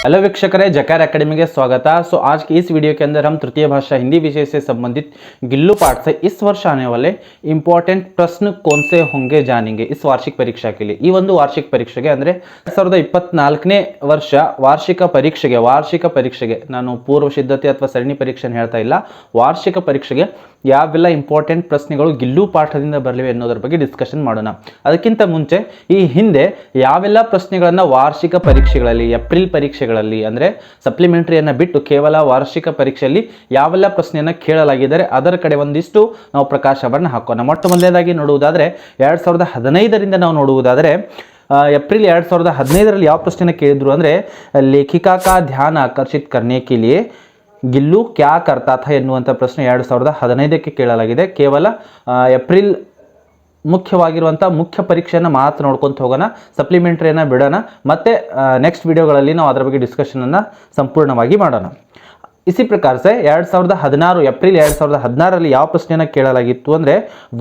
Hello वीक्षकरे जकार academy के स्वागत है सो आज की इस वीडियो के अंदर हम तृतीय भाषा हिंदी विषय से संबंधित गिल्लू पाठ से इस वर्ष आने वाले इंपॉर्टेंट प्रश्न कौन से होंगे जानेंगे इस वार्षिक परीक्षा के लिए ಈ ಒಂದು ವಾರ್ಷಿಕ ಪರೀಕ್ಷೆಗೆ ಅಂದರೆ ಎರಡ್ ಸಾವಿರದ ಇಪ್ಪತ್ನಾಲ್ಕನೇ ವರ್ಷ ವಾರ್ಷಿಕ ಪರೀಕ್ಷೆಗೆ ವಾರ್ಷಿಕ ಪರೀಕ್ಷೆಗೆ ನಾನು ಪೂರ್ವ ಸಿದ್ಧತೆ ಅಥವಾ ಸರಣಿ ಪರೀಕ್ಷೆ ಹೇಳ್ತಾ ಇಲ್ಲ ವಾರ್ಷಿಕ ಪರೀಕ್ಷೆಗೆ ಯಾವೆಲ್ಲ ಇಂಪಾರ್ಟೆಂಟ್ ಪ್ರಶ್ನೆಗಳು ಗಿಲ್ಲು ಪಾಠದಿಂದ ಬರಲಿವೆ ಅನ್ನೋದ್ರ ಬಗ್ಗೆ ಡಿಸ್ಕಷನ್ ಮಾಡೋಣ. ಅದಕ್ಕಿಂತ ಮುಂಚೆ ಈ ಹಿಂದೆ ಯಾವೆಲ್ಲ ಪ್ರಶ್ನೆಗಳನ್ನು ವಾರ್ಷಿಕ ಪರೀಕ್ಷೆಗಳಲ್ಲಿ ಏಪ್ರಿಲ್ ಪರೀಕ್ಷೆಗಳಲ್ಲಿ ಅಂದರೆ ಸಪ್ಲಿಮೆಂಟ್ರಿಯನ್ನು ಬಿಟ್ಟು ಕೇವಲ ವಾರ್ಷಿಕ ಪರೀಕ್ಷೆಯಲ್ಲಿ ಯಾವೆಲ್ಲ ಪ್ರಶ್ನೆಯನ್ನು ಕೇಳಲಾಗಿದ್ದಾರೆ ಅದರ ಕಡೆ ಒಂದಿಷ್ಟು ನಾವು ಪ್ರಕಾಶವನ್ನು ಹಾಕೋಣ. ಮೊಟ್ಟ ಮೊದಲನೇದಾಗಿ ನೋಡುವುದಾದರೆ ಎರಡು ಸಾವಿರದ ಹದಿನೈದರಿಂದ ನಾವು ನೋಡುವುದಾದರೆ ಏಪ್ರಿಲ್ ಎರಡು ಸಾವಿರದ ಹದಿನೈದರಲ್ಲಿ ಯಾವ ಪ್ರಶ್ನೆನ ಕೇಳಿದ್ರು ಅಂದರೆ ಲೇಖಿಕಾ ಕಾ ಧ್ಯಾನ ಆಕರ್ಷಿತ್ ಕರ್ನೇಕಿಲಿ ಗಿಲ್ಲು ಕ್ಯಾ ಕರ್ತಾಥ ಎನ್ನುವಂಥ ಪ್ರಶ್ನೆ ಎರಡು ಸಾವಿರದ ಹದಿನೈದಕ್ಕೆ ಕೇಳಲಾಗಿದೆ. ಕೇವಲ ಏಪ್ರಿಲ್ ಮುಖ್ಯವಾಗಿರುವಂಥ ಮುಖ್ಯ ಪರೀಕ್ಷೆಯನ್ನು ಮಾತ್ರ ನೋಡ್ಕೊಂತ ಹೋಗೋಣ, ಸಪ್ಲಿಮೆಂಟ್ರಿಯನ್ನು ಬಿಡೋಣ, ಮತ್ತು ನೆಕ್ಸ್ಟ್ ವಿಡಿಯೋಗಳಲ್ಲಿ ನಾವು ಅದರ ಬಗ್ಗೆ ಡಿಸ್ಕಷನನ್ನು ಸಂಪೂರ್ಣವಾಗಿ ಮಾಡೋಣ. ಇಸಿ ಪ್ರಕಾರ ಸೆ ಎರಡು ಸಾವಿರದ ಹದಿನಾರು, ಏಪ್ರಿಲ್ ಎರಡು ಸಾವಿರದ ಹದಿನಾರರಲ್ಲಿ ಯಾವ ಪ್ರಶ್ನೆಯನ್ನು ಕೇಳಲಾಗಿತ್ತು ಅಂದರೆ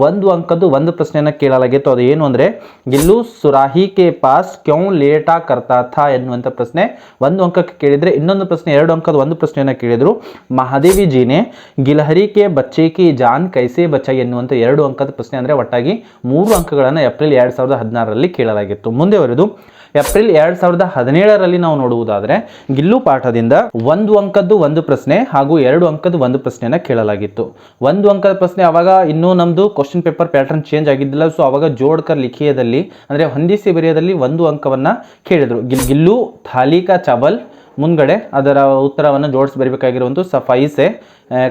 ಒಂದು ಅಂಕದ್ದು ಒಂದು ಪ್ರಶ್ನೆಯನ್ನು ಕೇಳಲಾಗಿತ್ತು. ಅದು ಏನು ಅಂದರೆ ಗಿಲ್ಲು ಸುರಾಹಿ ಕೆ ಪಾಸ್ ಕ್ಯೌ ಲೇಟಾ ಕರ್ತಾ ಥಾ ಎನ್ನುವಂಥ ಪ್ರಶ್ನೆ. ಒಂದು ಅಂಕಕ್ಕೆ ಕೇಳಿದರೆ ಇನ್ನೊಂದು ಪ್ರಶ್ನೆ, ಎರಡು ಅಂಕದ ಒಂದು ಪ್ರಶ್ನೆಯನ್ನು ಕೇಳಿದರು. ಮಹಾದೇವಿ ಜೀನೆ, ಗಿಲಹರಿ ಕೆ ಬಚ್ಚೆ ಕಿ ಜಾನ್ ಕೈಸೆ ಬಚಾಯಿ ಎನ್ನುವಂಥ ಎರಡು ಅಂಕದ ಪ್ರಶ್ನೆ ಅಂದರೆ ಒಟ್ಟಾಗಿ ಮೂರು ಅಂಕಗಳನ್ನು ಏಪ್ರಿಲ್ ಎರಡು ಸಾವಿರದ ಹದಿನಾರರಲ್ಲಿ ಕೇಳಲಾಗಿತ್ತು. ಮುಂದೆ ಬರೆದು, ಏಪ್ರಿಲ್ ಎರಡು ಸಾವಿರದ ಹದಿನೇಳರಲ್ಲಿ ನಾವು ನೋಡುವುದಾದರೆ, ಗಿಲ್ಲು ಪಾಠದಿಂದ ಒಂದು ಅಂಕದ್ದು ಒಂದು ಪ್ರಶ್ನೆ ಹಾಗೂ ಎರಡು ಅಂಕದ ಒಂದು ಪ್ರಶ್ನೆಯನ್ನು ಕೇಳಲಾಗಿತ್ತು. ಒಂದು ಅಂಕದ ಪ್ರಶ್ನೆ ಅವಾಗ ಇನ್ನೂ ನಮ್ಮದು ಕ್ವಶನ್ ಪೇಪರ್ ಪ್ಯಾಟರ್ನ್ ಚೇಂಜ್ ಆಗಿದ್ದಿಲ್ಲ ಸೊ ಅವಾಗ ಜೋಡ್ಕರ್ ಲಿಖಿಯದಲ್ಲಿ, ಅಂದರೆ ಹೊಂದಿಸಿ ಬರೆಯದಲ್ಲಿ ಒಂದು ಅಂಕವನ್ನು ಕೇಳಿದರು. ಗಿಲ್, ಗಿಲ್ಲು, ಥಾಲಿಕಾ ಚಾವಲ್, ಮುಂದ್ಗಡೆ ಅದರ ಉತ್ತರವನ್ನು ಜೋಡಿಸಿ ಬರಬೇಕಾಗಿರುವಂಥ ಸಫಾಯಿಸೆ.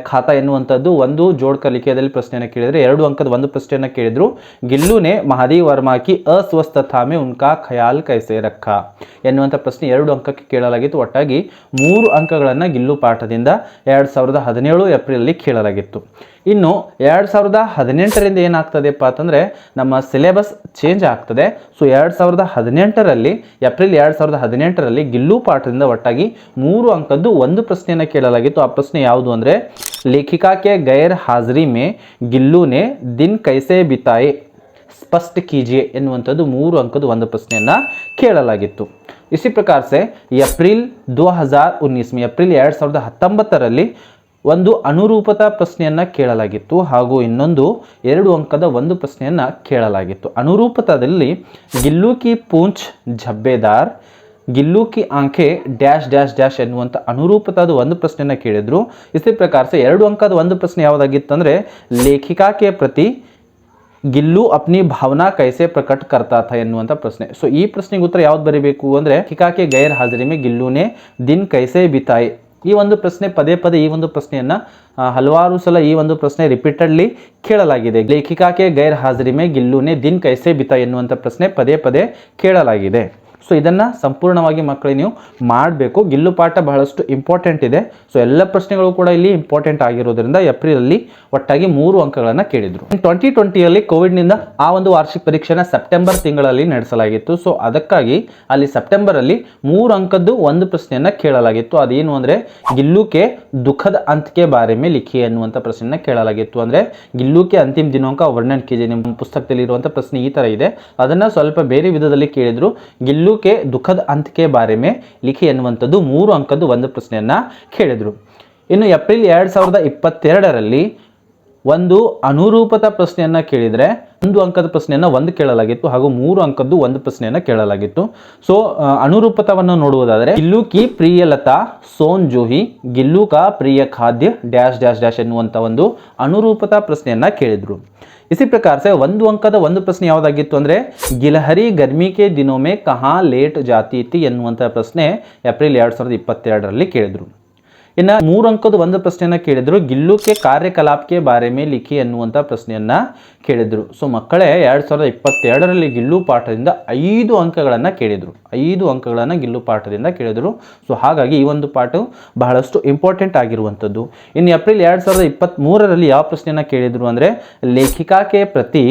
ಖಾತಾ ಎನ್ನುವಂಥದ್ದು ಒಂದು ಜೋಡ್ ಕಲಿಕೆಯಲ್ಲಿ ಪ್ರಶ್ನೆಯನ್ನು ಕೇಳಿದರೆ ಎರಡು ಅಂಕದ ಒಂದು ಪ್ರಶ್ನೆಯನ್ನು ಕೇಳಿದ್ರು. ಗಿಲ್ಲುನೆ ಮಹಾದೇವ್ ವರ್ಮಾಕಿ ಅಸ್ವಸ್ಥಾಮೆ ಅಸ್ವಸ್ಥತಾ ಮೇ ಉನ್ಕಾ ಖಯಾಲ್ ಕೈಸೆ ರಕ್ಕ ಎನ್ನುವಂಥ ಪ್ರಶ್ನೆ ಎರಡು ಅಂಕಕ್ಕೆ ಕೇಳಲಾಗಿತ್ತು. ಒಟ್ಟಾಗಿ ಮೂರು ಅಂಕಗಳನ್ನು ಗಿಲ್ಲು ಪಾಠದಿಂದ ಎರಡು ಸಾವಿರದ ಹದಿನೇಳು ಏಪ್ರಿಲಲ್ಲಿ ಕೇಳಲಾಗಿತ್ತು. ಇನ್ನು ಎರಡು ಸಾವಿರದ ಹದಿನೆಂಟರಿಂದ ಏನಾಗ್ತದೆಪ್ಪ ಅಂತಂದರೆ ನಮ್ಮ ಸಿಲೆಬಸ್ ಚೇಂಜ್ ಆಗ್ತದೆ. ಸೊ ಎರಡು ಸಾವಿರದ ಹದಿನೆಂಟರಲ್ಲಿ, ಏಪ್ರಿಲ್ ಎರಡು ಸಾವಿರದ ಹದಿನೆಂಟರಲ್ಲಿ ಗಿಲ್ಲು ಪಾಠದಿಂದ ಒಟ್ಟಾಗಿ ಮೂರು ಅಂಕದ್ದು ಒಂದು ಪ್ರಶ್ನೆಯನ್ನು ಕೇಳಲಾಗಿತ್ತು. ಆ ಪ್ರಶ್ನೆ ಯಾವುದು ಅಂದರೆ ಲೇಖಿಕಾ गैर ಗೈರ್ में गिल्लू ने ದಿನ್ ಕೈಸೆ ಬಿತಾಯೆ ಸ್ಪಷ್ಟ ಕೀಜಿಯೆ ಎನ್ನುವಂಥದ್ದು ಮೂರು ಅಂಕದ ಒಂದು ಪ್ರಶ್ನೆಯನ್ನು ಕೇಳಲಾಗಿತ್ತು. ಇಸಿ ಪ್ರಕಾರ ಸೆ ಏಪ್ರಿಲ್ ದೋ ಹಜಾರ್ ಉನ್ನೀಸ್ ಮೇ ಏಪ್ರಿಲ್ ಎರಡು ಸಾವಿರದ ಹತ್ತೊಂಬತ್ತರಲ್ಲಿ ಒಂದು ಅನುರೂಪತಾ ಪ್ರಶ್ನೆಯನ್ನು ಕೇಳಲಾಗಿತ್ತು ಹಾಗೂ ಇನ್ನೊಂದು ಎರಡು ಅಂಕದ ಒಂದು ಪ್ರಶ್ನೆಯನ್ನು ಕೇಳಲಾಗಿತ್ತು. ಅನುರೂಪತಾದಲ್ಲಿ ಗಿಲ್ಲು ಕಿ ಪೂಂಚ್ ಝಬ್ಬೆದಾರ್ ಗಿಲ್ಲು ಕಿ ಆಂಖೆ ಡ್ಯಾಶ್ ಡ್ಯಾಶ್ ಡ್ಯಾಶ್ ಎನ್ನುವಂಥ ಅನುರೂಪತಾದ ಒಂದು ಪ್ರಶ್ನೆಯನ್ನು ಕೇಳಿದ್ರು. ಇದೇ ಪ್ರಕಾರ ಸಹ ಎರಡು ಅಂಕದ ಒಂದು ಪ್ರಶ್ನೆ ಯಾವುದಾಗಿತ್ತಂದರೆ ಲೇಖಿಕಾ ಕೆ ಪ್ರತಿ ಗಿಲ್ಲು ಅಪ್ನಿ ಭಾವನಾ ಕೈಸೆ ಪ್ರಕಟ್ ಕರ್ತಾ ಎನ್ನುವಂಥ ಪ್ರಶ್ನೆ. ಸೊ ಈ ಪ್ರಶ್ನೆಗೆ ಉತ್ತರ ಯಾವ್ದು ಬರೀಬೇಕು ಅಂದರೆ ಕಿಕಾಕೆ ಗೈರ್ ಹಾಜರಿ ಮೇ ಗಿಲ್ಲುನೆ ದಿನ್ ಕೈಸೆ ಬಿತಾಯಿ. ಈ ಒಂದು ಪ್ರಶ್ನೆ ಪದೇ ಪದೇ ಈ ಒಂದು ಪ್ರಶ್ನೆಯನ್ನು ಹಲವಾರು ಸಲ ಈ ಒಂದು ಪ್ರಶ್ನೆ ರಿಪೀಟೆಡ್ಲಿ ಕೇಳಲಾಗಿದೆ. ಲೇಖಿಕಾಕೆ ಗೈರ್ ಹಾಜರಿ ಮೇ ಗಿಲ್ಲುನೆ ದಿನ್ ಕೈಸೆ ಬಿತಾ ಎನ್ನುವಂಥ ಪ್ರಶ್ನೆ ಪದೇ ಪದೇ ಕೇಳಲಾಗಿದೆ. ಸೊ ಇದನ್ನು ಸಂಪೂರ್ಣವಾಗಿ ಮಕ್ಕಳಿಗೆ ನೀವು ಮಾಡಬೇಕು. ಗಿಲ್ಲು ಪಾಠ ಬಹಳಷ್ಟು ಇಂಪಾರ್ಟೆಂಟ್ ಇದೆ. ಸೊ ಎಲ್ಲ ಪ್ರಶ್ನೆಗಳು ಕೂಡ ಇಲ್ಲಿ ಇಂಪಾರ್ಟೆಂಟ್ ಆಗಿರೋದ್ರಿಂದ ಏಪ್ರಿಲಲ್ಲಿ ಒಟ್ಟಾಗಿ ಮೂರು ಅಂಕಗಳನ್ನು ಕೇಳಿದರು. ಟ್ವೆಂಟಿ ಟ್ವೆಂಟಿಯಲ್ಲಿ ಕೋವಿಡ್ನಿಂದ ಆ ಒಂದು ವಾರ್ಷಿಕ ಪರೀಕ್ಷೆನ ಸೆಪ್ಟೆಂಬರ್ ತಿಂಗಳಲ್ಲಿ ನಡೆಸಲಾಗಿತ್ತು. ಸೊ ಅದಕ್ಕಾಗಿ ಅಲ್ಲಿ ಸೆಪ್ಟೆಂಬರಲ್ಲಿ ಮೂರು ಅಂಕದ್ದು ಒಂದು ಪ್ರಶ್ನೆಯನ್ನು ಕೇಳಲಾಗಿತ್ತು. ಅದೇನು ಅಂದರೆ, ಗಿಲ್ಲುಕೆ ದುಃಖದ ಅಂತ್ಯಕ್ಕೆ ಬಾರೆ ಮೇಲೆ ಲಿಖಿ ಅನ್ನುವಂಥ ಪ್ರಶ್ನೆಯನ್ನು ಕೇಳಲಾಗಿತ್ತು. ಅಂದರೆ, ಗಿಲ್ಲುಕೆ ಅಂತಿಮ ದಿನಾಂಕ, ವರ್ಣನ್ ಕೆ ನಿಮ್ಮ ಪುಸ್ತಕದಲ್ಲಿ ಇರುವಂಥ ಪ್ರಶ್ನೆ ಈ ಥರ ಇದೆ. ಅದನ್ನು ಸ್ವಲ್ಪ ಬೇರೆ ವಿಧದಲ್ಲಿ ಕೇಳಿದ್ರು. ಗಿಲ್ಲುಕೆ ದುಃಖದ ಅಂತ್ಯಕ್ಕೆ ಬಾರೆ ಮೇ ಲಿಖಿ ಎನ್ನುವಂಥದ್ದು ಮೂರು ಅಂಕದ್ದು ಒಂದು ಪ್ರಶ್ನೆಯನ್ನು ಕೇಳಿದರು. ಇನ್ನು ಏಪ್ರಿಲ್ ಎರಡು ಸಾವಿರದ ಇಪ್ಪತ್ತೆರಡರಲ್ಲಿ ಒಂದು ಅನುರೂಪತ ಪ್ರಶ್ನೆಯನ್ನು ಕೇಳಿದರೆ ಒಂದು ಅಂಕದ ಪ್ರಶ್ನೆಯನ್ನು ಒಂದು ಕೇಳಲಾಗಿತ್ತು ಹಾಗೂ ಮೂರು ಅಂಕದ್ದು ಒಂದು ಪ್ರಶ್ನೆಯನ್ನು ಕೇಳಲಾಗಿತ್ತು. ಸೊ ಅನುರೂಪತವನ್ನು ನೋಡುವುದಾದರೆ ಗಿಲ್ಲು ಕಿ ಪ್ರಿಯಲತಾ ಸೋನ್ ಜೋಹಿ ಗಿಲ್ಲು ಕಾ ಪ್ರಿಯ ಖಾದ್ಯ, ಡ್ಯಾಶ್ ಡ್ಯಾಶ್ ಡ್ಯಾಶ್ ಎನ್ನುವಂಥ ಒಂದು ಅನುರೂಪತ ಪ್ರಶ್ನೆಯನ್ನು ಕೇಳಿದರು. ಇಸಿ ಪ್ರಕಾರ ಸೆ ಒಂದು ಅಂಕದ ಒಂದು ಪ್ರಶ್ನೆ ಯಾವುದಾಗಿತ್ತು ಅಂದರೆ, ಗಿಲಹರಿ ಗರ್ಮಿ ಕೆ ದಿನೊಮೆ ಕಹಾ ಲೇಟ್ ಜಾತಿ ಎನ್ನುವಂಥ ಪ್ರಶ್ನೆ ಏಪ್ರಿಲ್ ಎರಡು ಸಾವಿರದ ಇಪ್ಪತ್ತೆರಡರಲ್ಲಿ ಕೇಳಿದರು. ಇನ್ನು ಮೂರು ಅಂಕದ ಒಂದು ಪ್ರಶ್ನೆಯನ್ನ ಕೇಳಿದ್ರು. ಗಿಲ್ಲುಕೆ ಕಾರ್ಯಕಲಾಪಕ್ಕೆ ಬಾರೆ ಮೇ ಲಿಖಿ ಅನ್ನುವಂಥ ಪ್ರಶ್ನೆಯನ್ನ ಕೇಳಿದ್ರು. ಸೊ ಮಕ್ಕಳೇ, ಎರಡು ಸಾವಿರದ ಇಪ್ಪತ್ತೆರಡರಲ್ಲಿ ಗಿಲ್ಲು ಪಾಠದಿಂದ ಐದು ಅಂಕಗಳನ್ನು ಕೇಳಿದರು. ಐದು ಅಂಕಗಳನ್ನು ಗಿಲ್ಲು ಪಾಠದಿಂದ ಕೇಳಿದರು. ಸೊ ಹಾಗಾಗಿ ಈ ಒಂದು ಪಾಠವು ಬಹಳಷ್ಟು ಇಂಪಾರ್ಟೆಂಟ್ ಆಗಿರುವಂಥದ್ದು. ಇನ್ನು ಏಪ್ರಿಲ್ ಎರಡು ಸಾವಿರದ ಇಪ್ಪತ್ತ್ಮೂರರಲ್ಲಿ ಯಾವ ಪ್ರಶ್ನೆಯನ್ನು ಕೇಳಿದರು ಅಂದರೆ, ಲೇಖಿಕಾಕೆ ಪ್ರತಿ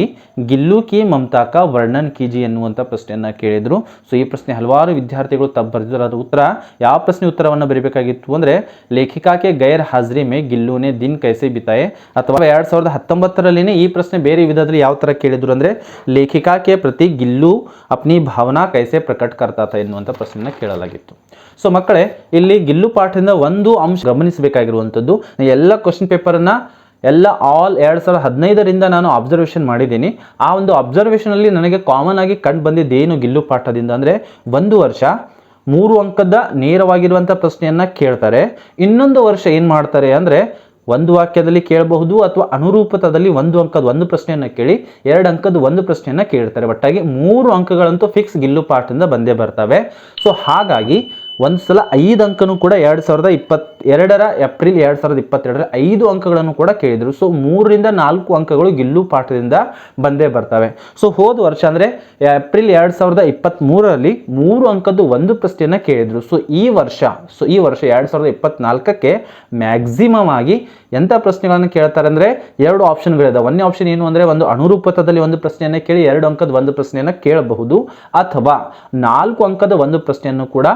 ಗಿಲ್ಲು ಕಿ ಮಮತಾಕ ವರ್ಣನ್ ಕಿಜಿ ಎನ್ನುವಂಥ ಪ್ರಶ್ನೆಯನ್ನು ಕೇಳಿದ್ರು. ಸೊ ಈ ಪ್ರಶ್ನೆ ಹಲವಾರು ವಿದ್ಯಾರ್ಥಿಗಳು ತಪ್ಪು ಬರೆದಿದ್ದಾರೆ. ಅದರ ಉತ್ತರ, ಯಾವ ಪ್ರಶ್ನೆ ಉತ್ತರವನ್ನು ಬರೀಬೇಕಾಗಿತ್ತು ಅಂದರೆ ಲೇಖಿಕಾ ಕೆ ಗೈರ್ ಹಾಜರಿ ಮೇ ಗಿಲ್ಲು ನೆ ದಿನ್ ಕೈಸೆ ಬಿತಾಯೆ? ಅಥವಾ ಎರಡು ಸಾವಿರದ ಹತ್ತೊಂಬತ್ತರಲ್ಲಿನೇ ಈ ಪ್ರಶ್ನೆ ಬೇರೆ ವಿಧದಲ್ಲಿ ಯಾವ ತರ ಕೇಳಿದ್ರು ಅಂದ್ರೆ, ಲೇಖಿಕಾ ಕೆ ಪ್ರತಿ ಗಿಲ್ಲು ಅಪ್ನಿ ಭಾವನಾ ಕೈಸೆ ಪ್ರಕಟ ಕರ್ತಾತ ಎನ್ನುವಂಥ ಪ್ರಶ್ನೆನ ಕೇಳಲಾಗಿತ್ತು. ಸೊ ಮಕ್ಕಳೇ, ಇಲ್ಲಿ ಗಿಲ್ಲು ಪಾಠದಿಂದ ಒಂದು ಅಂಶ ಗಮನಿಸಬೇಕಾಗಿರುವಂಥದ್ದು ಎಲ್ಲ ಕ್ವಶನ್ ಪೇಪರನ್ನು ಎಲ್ಲ ಆಲ್ ಎರಡು ಸಾವಿರದ ಹದಿನೈದರಿಂದ ನಾನು ಅಬ್ಸರ್ವೇಷನ್ ಮಾಡಿದ್ದೀನಿ. ಆ ಒಂದು ಅಬ್ಸರ್ವೇಷನಲ್ಲಿ ನನಗೆ ಕಾಮನ್ ಆಗಿ ಕಂಡು ಬಂದಿದ್ದೇನು ಗಿಲ್ಲು ಪಾಠದಿಂದ ಅಂದರೆ, ಒಂದು ವರ್ಷ ಮೂರು ಅಂಕದ ನೇರವಾಗಿರುವಂಥ ಪ್ರಶ್ನೆಯನ್ನು ಕೇಳ್ತಾರೆ. ಇನ್ನೊಂದು ವರ್ಷ ಏನು ಮಾಡ್ತಾರೆ ಅಂದರೆ ಒಂದು ವಾಕ್ಯದಲ್ಲಿ ಕೇಳಬಹುದು ಅಥವಾ ಅನುರೂಪತದಲ್ಲಿ ಒಂದು ಅಂಕದ ಒಂದು ಪ್ರಶ್ನೆಯನ್ನು ಕೇಳಿ, ಎರಡು ಅಂಕದ ಒಂದು ಪ್ರಶ್ನೆಯನ್ನು ಕೇಳ್ತಾರೆ. ಒಟ್ಟಾಗಿ ಮೂರು ಅಂಕಗಳಂತೂ ಫಿಕ್ಸ್ ಗಿಲ್ಲು ಪಾಠದಿಂದ ಬಂದೇ ಬರ್ತವೆ. ಸೊ ಹಾಗಾಗಿ ಒಂದು ಸಲ ಐದು ಅಂಕನೂ ಕೂಡ ಎರಡು ಸಾವಿರದ ಇಪ್ಪತ್, ಎರಡರ ಏಪ್ರಿಲ್ ಎರಡು ಸಾವಿರದ ಇಪ್ಪತ್ತೆರಡರ ಐದು ಅಂಕಗಳನ್ನು ಕೂಡ ಕೇಳಿದರು. ಸೊ ಮೂರರಿಂದ ನಾಲ್ಕು ಅಂಕಗಳು ಗಿಲ್ಲು ಪಾಠದಿಂದ ಬಂದೇ ಬರ್ತವೆ. ಸೊ ಹೋದ ವರ್ಷ ಅಂದರೆ ಏಪ್ರಿಲ್ ಎರಡು ಸಾವಿರದ ಇಪ್ಪತ್ತ್ಮೂರರಲ್ಲಿ ಮೂರು ಅಂಕದ್ದು ಒಂದು ಪ್ರಶ್ನೆಯನ್ನು ಕೇಳಿದರು. ಸೊ ಈ ವರ್ಷ ಸೊ ಈ ವರ್ಷ ಎರಡು ಸಾವಿರದ ಇಪ್ಪತ್ತ್ನಾಲ್ಕಕ್ಕೆ ಮ್ಯಾಕ್ಸಿಮಮ್ ಆಗಿ ಎಂಥ ಪ್ರಶ್ನೆಗಳನ್ನು ಕೇಳ್ತಾರೆ ಅಂದರೆ ಎರಡು ಆಪ್ಷನ್ಗಳಿದೆ ಒಂದೇ ಆಪ್ಷನ್ ಏನು ಅಂದರೆ ಒಂದು ಅನುರೂಪತದಲ್ಲಿ ಒಂದು ಪ್ರಶ್ನೆಯನ್ನು ಕೇಳಿ ಎರಡು ಅಂಕದ ಒಂದು ಪ್ರಶ್ನೆಯನ್ನು ಕೇಳಬಹುದು. ಅಥವಾ ನಾಲ್ಕು ಅಂಕದ ಒಂದು ಪ್ರಶ್ನೆಯನ್ನು ಕೂಡ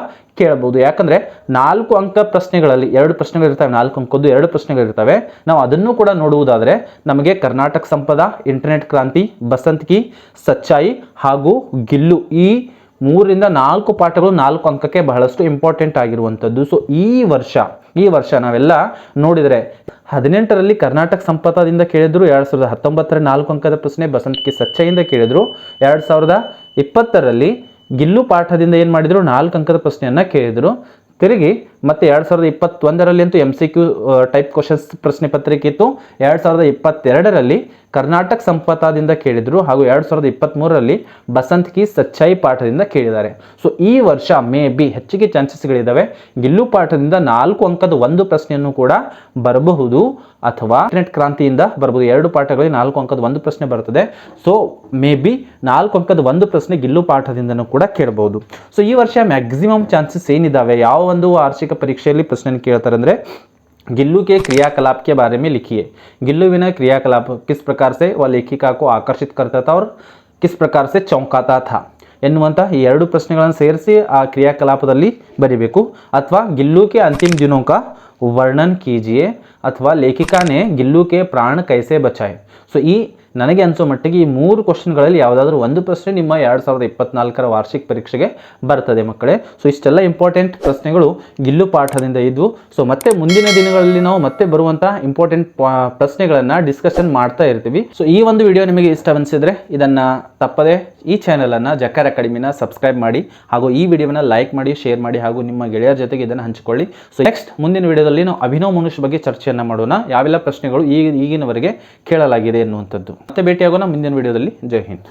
ಕೇಳಬಹುದು ಯಾಕಂದರೆ ನಾಲ್ಕು ಅಂಕ ಪ್ರಶ್ನೆಗಳಲ್ಲಿ, ಎರಡು ಪ್ರಶ್ನೆಗಳಿರ್ತವೆ ನಾಲ್ಕು ಅಂಕದ್ದು ಎರಡು ಪ್ರಶ್ನೆಗಳಿರ್ತವೆ ನಾವು ಅದನ್ನು ಕೂಡ ನೋಡುವುದಾದರೆ ನಮಗೆ ಕರ್ನಾಟಕ ಸಂಪದ ಇಂಟರ್ನೆಟ್ ಕ್ರಾಂತಿ ಬಸಂತ್ಕಿ ಸಚ್ಚಾಯಿ ಹಾಗೂ ಗಿಲ್ಲು ಈ ಮೂರಿಂದ ನಾಲ್ಕು ಪಾಠಗಳು ನಾಲ್ಕು ಅಂಕಕ್ಕೆ ಬಹಳಷ್ಟು ಇಂಪಾರ್ಟೆಂಟ್ ಆಗಿರುವಂಥದ್ದು. ಸೊ ಈ ವರ್ಷ ಈ ವರ್ಷ ನಾವೆಲ್ಲ ನೋಡಿದರೆ ಹದಿನೆಂಟರಲ್ಲಿ ಕರ್ನಾಟಕ ಸಂಪದದಿಂದ ಕೇಳಿದ್ರು, ಎರಡು ಸಾವಿರದ ಹತ್ತೊಂಬತ್ತರ ನಾಲ್ಕು ಅಂಕದ ಪ್ರಶ್ನೆ ಬಸಂತ್ಕಿ ಸಚ್ಚಾಯಿಂದ ಕೇಳಿದ್ರು. ಎರಡು ಸಾವಿರದ ಇಪ್ಪತ್ತರಲ್ಲಿ ಗಿಲ್ಲು ಪಾಠದಿಂದ ಏನು ಮಾಡಿದರು? ನಾಲ್ಕು ಅಂಕದ ಪ್ರಶ್ನೆಯನ್ನು ಕೇಳಿದರು. ತಿರುಗಿ, ಮತ್ತೆ ಎರಡು ಸಾವಿರದ ಇಪ್ಪತ್ತೊಂದರಲ್ಲಿ ಅಂತೂ M C Q type questions ಪ್ರಶ್ನೆ ಪತ್ರಿಕೆ ಇತ್ತು. ಎರಡು ಸಾವಿರದ ಇಪ್ಪತ್ತೆರಡರಲ್ಲಿ ಕರ್ನಾಟಕ ಸಂಪತದಿಂದ ಕೇಳಿದರು ಹಾಗೂ ಎರಡು ಸಾವಿರದ ಇಪ್ಪತ್ತ್ಮೂರರಲ್ಲಿ ಬಸಂತ್ ಕಿ ಸಚ್ಚಾಯಿ ಪಾಠದಿಂದ ಕೇಳಿದ್ದಾರೆ. ಸೊ ಈ ವರ್ಷ ಮೇ ಬಿ ಹೆಚ್ಚಿಗೆ ಚಾನ್ಸಸ್ಗಳಿದ್ದಾವೆ ಗಿಲ್ಲು ಪಾಠದಿಂದ ನಾಲ್ಕು ಅಂಕದ ಒಂದು ಪ್ರಶ್ನೆಯನ್ನು ಕೂಡ ಬರಬಹುದು ಅಥವಾ ಇಂಟರ್ನೆಟ್ ಕ್ರಾಂತಿಯಿಂದ ಬರಬಹುದು. ಎರಡು ಪಾಠಗಳಿಗೆ ನಾಲ್ಕು ಅಂಕದ ಒಂದು ಪ್ರಶ್ನೆ ಬರ್ತದೆ. ಸೊ ಮೇ ಬಿ ನಾಲ್ಕು ಅಂಕದ ಒಂದು ಪ್ರಶ್ನೆ ಗಿಲ್ಲು ಪಾಠದಿಂದನೂ ಕೂಡ ಕೇಳಬಹುದು. ಸೊ ಈ ವರ್ಷ ಮ್ಯಾಕ್ಸಿಮಮ್ ಚಾನ್ಸಸ್ ಏನಿದ್ದಾವೆ ಯಾವ ಒಂದು ವಾರ್ಷಿಕ ಪರೀಕ್ಷೆಯಲ್ಲಿ ಪ್ರಶ್ನೆಯನ್ನು ಕೇಳ್ತಾರೆ ಅಂದರೆ गिल्लू के क्रियाकलाप के बारे में लिखिए गिल्लू विना क्रियाकलाप किस प्रकार से वह लेखिका को आकर्षित करता था और किस प्रकार से चौंकाता था ಎನ್ನುವಂಥ ಈ ಎರಡು ಪ್ರಶ್ನೆಗಳನ್ನು ಸೇರಿಸಿ ಆ ಕ್ರಿಯಾಕಲಾಪದಲ್ಲಿ ಬರಿಬೇಕು ಅಥವಾ ಗಿಲ್ಲು ಕೆ ಅಂತಿಮ ದಿನೋं का ವರ್ಣನ್ ಕೀಜಿಯೆ ಅಥವಾ ಲೇಖಿಕಾನೆ ಗಿಲ್ಲು ಕೆ ಪ್ರಾಣ ಕೈಸೆ ಬಚಾಯೆ ಸೊ ಈ ನನಗೆ ಅನಿಸೋ ಮಟ್ಟಿಗೆ ಈ ಮೂರು ಕ್ವಶನ್ಗಳಲ್ಲಿ ಯಾವುದಾದ್ರೂ ಒಂದು ಪ್ರಶ್ನೆ ನಿಮ್ಮ ಎರಡು ಸಾವಿರದ ಇಪ್ಪತ್ನಾಲ್ಕರ ವಾರ್ಷಿಕ ಪರೀಕ್ಷೆಗೆ ಬರ್ತದೆ ಮಕ್ಕಳೇ. ಸೊ ಇಷ್ಟೆಲ್ಲ ಇಂಪಾರ್ಟೆಂಟ್ ಪ್ರಶ್ನೆಗಳು ಗಿಲ್ಲು ಪಾಠದಿಂದ ಇದ್ವು. ಸೊ ಮತ್ತೆ ಮುಂದಿನ ದಿನಗಳಲ್ಲಿ ನಾವು ಮತ್ತೆ ಬರುವಂತಹ ಇಂಪಾರ್ಟೆಂಟ್ ಪ್ರಶ್ನೆಗಳನ್ನು ಡಿಸ್ಕಷನ್ ಮಾಡ್ತಾ ಇರ್ತೀವಿ. ಸೊ ಈ ಒಂದು ವಿಡಿಯೋ ನಿಮಗೆ ಇಷ್ಟ ಅನಿಸಿದ್ರೆ ಇದನ್ನು ತಪ್ಪದೆ ಈ ಚಾನಲನ್ನು ಜಕ್ಕರ್ ಅಕಾಡೆಮಿನ ಸಬ್ಸ್ಕ್ರೈಬ್ ಮಾಡಿ ಹಾಗೂ ಈ ವಿಡಿಯೋನ ಲೈಕ್ ಮಾಡಿ ಶೇರ್ ಮಾಡಿ ಹಾಗೂ ನಿಮ್ಮ ಗೆಳೆಯರ ಜೊತೆಗೆ ಇದನ್ನು ಹಂಚಿಕೊಳ್ಳಿ. ಸೊ ನೆಕ್ಸ್ಟ್ ಮುಂದಿನ ವಿಡಿಯೋದಲ್ಲಿ ನಾವು ಅಭಿನವ್ ಮನುಷ್ಯ ಬಗ್ಗೆ ಚರ್ಚೆಯನ್ನು ಮಾಡೋಣ. ಯಾವೆಲ್ಲ ಪ್ರಶ್ನೆಗಳು ಈಗ ಈಗಿನವರೆಗೆ ಕೇಳಲಾಗಿದೆ ಎನ್ನುವಂಥದ್ದು. ಮತ್ತೆ ಭೇಟಿಯಾಗೋಣ ಮುಂದಿನ ವಿಡಿಯೋದಲ್ಲಿ. ಜೈ ಹಿಂದ್.